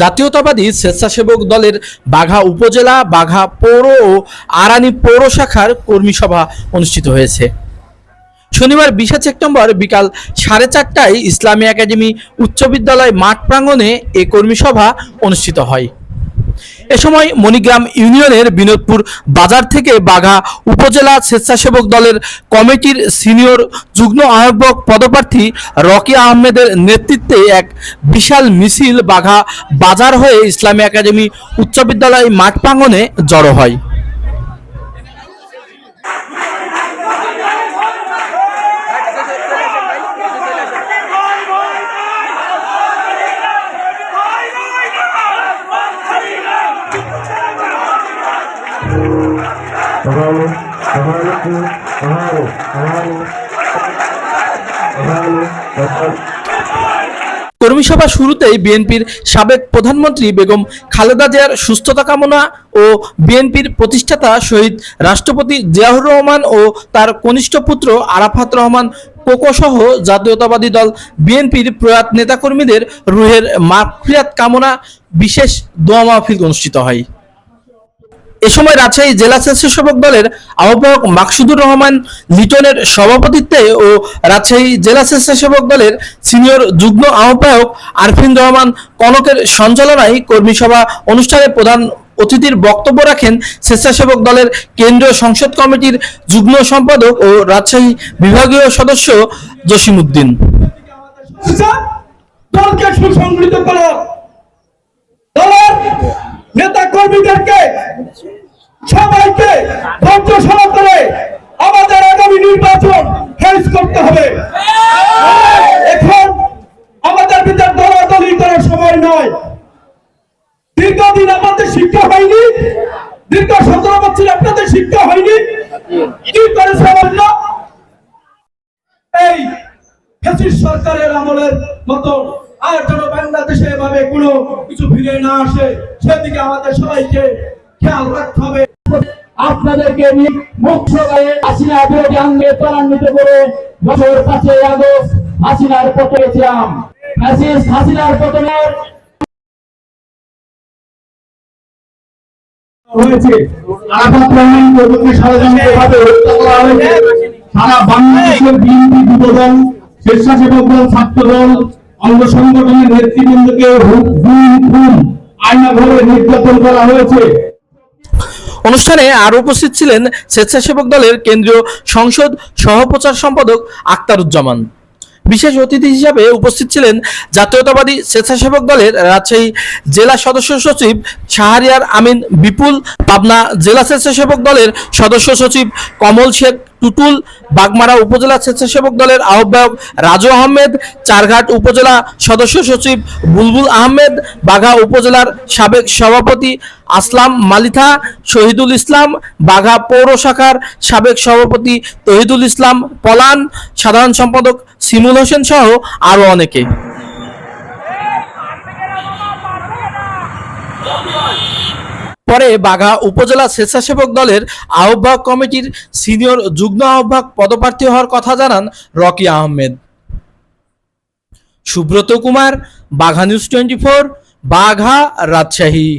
জাতীয়তাবাদী স্বেচ্ছাসেবক দলের বাঘা উপজেলা, বাঘা পৌর ও আরানি পৌর শাখার কর্মী সভা অনুষ্ঠিত হয়েছে। শনিবার বিশে সেপ্টেম্বর বিকাল সাড়ে চারটায় ইসলামী একাডেমি উচ্চ বিদ্যালয় মাঠ প্রাঙ্গণে এ কর্মী সভা অনুষ্ঠিত হয়। এ সময় মণিগ্রাম ইউনিয়নের বিনোদপুর বাজার থেকে বাঘা উপজেলা স্বেচ্ছাসেবক দলের কমিটির সিনিয়র যুগ্ম আহ্বক পদপ্রার্থী রকি আহমেদের নেতৃত্বে এক বিশাল মিছিল বাঘা বাজার হয়ে ইসলামী একাডেমি উচ্চ বিদ্যালয় মাঠ প্রাঙ্গণে জড়ো হয়। Avalo, avalo, avalo, avalo, avalo, avalo. কর্মী সভা শুরুতেই বিএনপির সাবেক প্রধানমন্ত্রী বেগম খালেদা জিয়ার সুস্থতা কামনা ও বিএনপির প্রতিষ্ঠাতা শহীদ রাষ্ট্রপতি জিয়াউর রহমান ও তার কনিষ্ঠ পুত্র আরাফাত রহমান কোকো সহ জাতীয়তাবাদী দল বিএনপির প্রয়াত নেতাকর্মীদের রুহের মাগফিরাত কামনা বিশেষ দোয়া মাহফিল অনুষ্ঠিত হয় এ সময় রাজশাহী জেলা স্বেচ্ছাসেবক দলের আহ্বায়ক মাকসুদুর রহমান লিটনের সভাপতিত্বে ও রাজশাহী জেলা স্বেচ্ছাসেবক দলের সিনিয়র যুগ্ম আহ্বায়ক আরফিন রহমান কনকের সঞ্চালনায় কর্মী সভা অনুষ্ঠানে প্রধান অতিথির বক্তব্য রাখেন স্বেচ্ছাসেবক দলের কেন্দ্রীয় সংসদ কমিটির যুগ্ম সম্পাদক ও রাজশাহী বিভাগীয় সদস্য জসিমউদ্দিন। দলকে করো। কর্মীদেরকে সবাইকে ধৈর্য সহকারে আমাদের আগামী নির্বাচন ফেস করতে হবে। এখন আমাদের ভিতর দলাদলি করার সময় নয়। দীর্ঘদিন আমাদের শিক্ষা হয়নি। দীর্ঘ সতেরো বছর আপনাদের শিক্ষা হয়নি। কি করেছে বলল এই ফ্যাসিস্ট সরকারের আমলের মতো আর যেন বাংলাদেশে এভাবে কোনো কিছু ফিরে না আসে সেদিকে আমাদের সবাইকে খেয়াল রাখতে হবে। আপনাদেরকে মুখ্য গায়ে হাসিনা বিরোধী আন্দোলনে ত্বরান্বিত করে বছর পাঁচই আগস্ট হাসিনার পতনেছিলাম ফ্যাসিস্ট হাসিনার পতনের হয়েছে। আরাফাত রহমান প্রভুকে ষড়যন্ত্রভাবে হত্যা করা হয়েছে। সারা বাংলাদেশের বিএনপি যুবদল স্বেচ্ছাসেবক দল ছাত্র দল অঙ্গ সংগঠনের নেতৃবৃন্দকে আয়না ঘরে নির্যাতন করা হয়েছে। অনুষ্ঠানে আরও উপস্থিত ছিলেন স্বেচ্ছাসেবক দলের কেন্দ্রীয় সংসদ সহপ্রচার সম্পাদক আক্তারুজ্জামান। বিশেষ অতিথি হিসাবে উপস্থিত ছিলেন জাতীয়তাবাদী স্বেচ্ছাসেবক দলের রাজশাহী জেলা সদস্য সচিব শাহরিয়ার আমিন, বিপুল পাবনা জেলা স্বেচ্ছাসেবক দলের সদস্য সচিব কমল শেখ, টুটুল বাগমারা উপজেলা স্বেচ্ছাসেবক দলের আহ্বায়ক রাজু আহমেদ, চারঘাট উপজেলা সদস্য সচিব বুলবুল আহমেদ, বাঘা উপজেলার সাবেক সভাপতি আসলাম মালিথা, শহীদুল ইসলাম, বাঘা পৌর শাখার সাবেক সভাপতি তহিদুল ইসলাম পলান, সাধারণ সম্পাদক সিমুল হোসেন সহ আরও অনেকে। পরে বাঘা উপজেলা স্বেচ্ছাসেবক দলের আহ্বায়ক কমিটির সিনিয়র যুগ্ম আহ্বায়ক পদপ্রার্থী হওয়ার কথা জানান Rocky Ahmed. Subrata Kumar, Bagha news twenty four, Bagha Rajshahi.